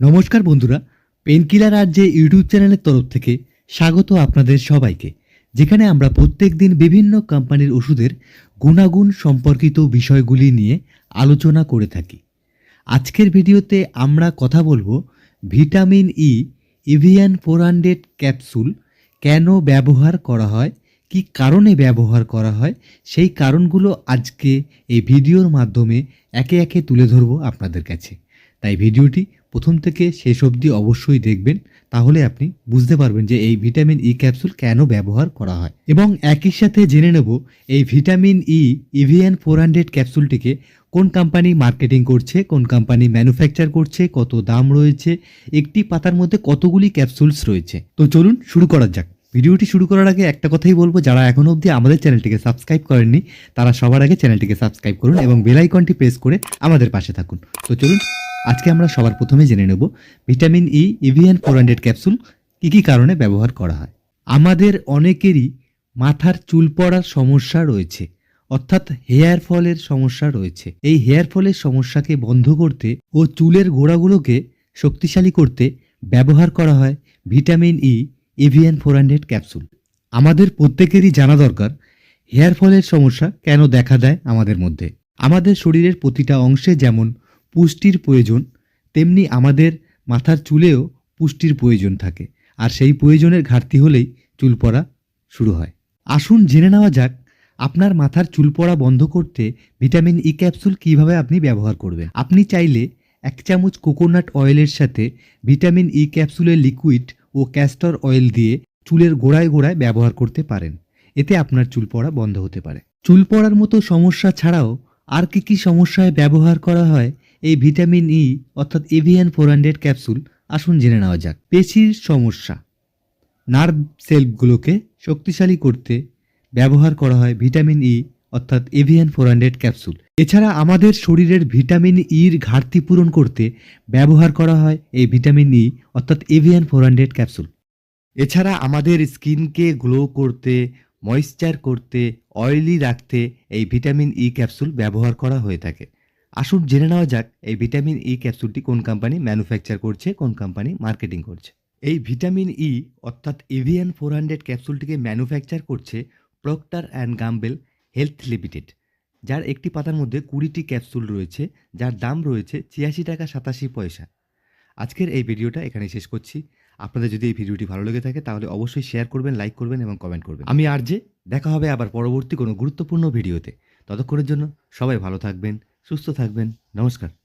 নমস্কার বন্ধুরা পেনকিলার যে ইউটিউব চ্যানেলের তরফ থেকে স্বাগত আপনাদের সবাইকে, যেখানে আমরা প্রত্যেক দিন বিভিন্ন কোম্পানির ওষুধের গুণাগুণ সম্পর্কিত বিষয়গুলি নিয়ে আলোচনা করে থাকি। আজকের ভিডিওতে আমরা কথা বলব vitamin E Evion four hundred capsule কেন ব্যবহার করা হয়, কি কারণে ব্যবহার করা হয়, সেই কারণগুলো আজকে এই ভিডিওর মাধ্যমে একে একে তুলে ধরবো আপনাদের কাছে। তাই ভিডিওটি প্রথম থেকে শেষ অবধি অবশ্যই দেখবেন, তাহলে আপনি বুঝতে পারবেন যে এই ভিটামিন ই ক্যাপসুল কেন ব্যবহার করা হয়। এবং একই সাথে জেনে নেব, এই vitamin E Evion four hundred ক্যাপসুলটিকে কোন কোম্পানি মার্কেটিং করছে, কোন কোম্পানি ম্যানুফ্যাকচার করছে, কত দাম রয়েছে, একটি পাতার মধ্যে কতগুলি ক্যাপসুলস রয়েছে। তো চলুন শুরু করা যাক। ভিডিওটি শুরু করার আগে একটা কথাই বলব, যারা এখনও অবধি আমাদের চ্যানেলটিকে সাবস্ক্রাইব করেননি, তারা সবার আগে চ্যানেলটিকে সাবস্ক্রাইব করুন এবং বেলাইকনটি প্রেস করে আমাদের পাশে থাকুন। তো চলুন, আজকে আমরা সবার প্রথমে জেনে নেব vitamin E Evion four hundred capsule কী কী কারণে ব্যবহার করা হয়। আমাদের অনেকেরই মাথার চুল পড়ার সমস্যা রয়েছে, অর্থাৎ হেয়ার ফলের সমস্যা রয়েছে। এই হেয়ার ফলের সমস্যাকে বন্ধ করতে ও চুলের গোড়াগুলোকে শক্তিশালী করতে ব্যবহার করা হয় vitamin E Evion four hundred capsule আমাদের প্রত্যেকেরই জানা দরকার, হেয়ার ফলের সমস্যা কেন দেখা দেয় আমাদের মধ্যে। আমাদের শরীরের প্রতিটা অংশে যেমন পুষ্টির প্রয়োজন, তেমনি আমাদের মাথার চুলেও পুষ্টির প্রয়োজন থাকে। আর সেই প্রয়োজনের ঘাটতি হলেই চুল পড়া শুরু হয়। আসুন জেনে নেওয়া যাক, আপনার মাথার চুল পড়া বন্ধ করতে ভিটামিন ই ক্যাপসুল কীভাবে আপনি ব্যবহার করবেন। আপনি চাইলে এক চামচ কোকোনাট অয়েলের সাথে ভিটামিন ই ক্যাপসুলের লিকুইড ও ক্যাস্টর অয়েল দিয়ে চুলের গোড়ায় গোড়ায় ব্যবহার করতে পারেন। এতে আপনার চুল পড়া বন্ধ হতে পারে। চুল পড়ার মতো সমস্যা ছাড়াও আর কি কি সমস্যায় ব্যবহার করা হয়, এই ভিটামিন ই অর্থাৎ এভিয়ান ফোর হান্ড্রেড ক্যাপসুল আসুন জেনে নেওয়া যাক। পেশির সমস্যা। নার্ভ সেলগুলোকে শক্তিশালী করতে ব্যবহার করা হয় ভিটামিন ই অর্থাৎ এভিয়ান ফোর হান্ড্রেড ক্যাপসুল। এছাড়া আমাদের শরীরের ভিটামিন ইর ঘাটতি পূরণ করতে ব্যবহার করা হয় এই ভিটামিন ই অর্থাৎ এভিয়ান ফোর হান্ড্রেড ক্যাপসুল। এছাড়া আমাদের স্কিনকে গ্লো করতে, ময়েশ্চার করতে, অয়েলি রাখতে এই ভিটামিন ই ক্যাপসুল ব্যবহার করা হয়ে থাকে। আসুন জেনে নেওয়া যাক এই ভিটামিন ই ক্যাপসুলটি কোন কোম্পানি ম্যানুফ্যাকচার করছে, কোন কোম্পানি মার্কেটিং করছে। এই ভিটামিন ই অর্থাৎ এভিয়ান ফোর হান্ড্রেড ক্যাপসুলটিকে ম্যানুফ্যাকচার করছে Procter and Gamble health limited. যার একটি পাতার মধ্যে কুড়িটি ক্যাপসুল রয়েছে, যার দাম রয়েছে ছিয়াশি টাকা সাতাশি পয়সা। আজকের এই ভিডিওটা এখানে শেষ করছি। আপনাদের যদি এই ভিডিওটি ভালো লেগে থাকে, তাহলে অবশ্যই শেয়ার করবেন, লাইক করবেন এবং কমেন্ট করবেন। আমি আর যে, দেখা হবে আবার পরবর্তী কোনো গুরুত্বপূর্ণ ভিডিওতে। ততক্ষণের জন্য সবাই ভালো থাকবেন, সুস্থ থাকবেন। নমস্কার।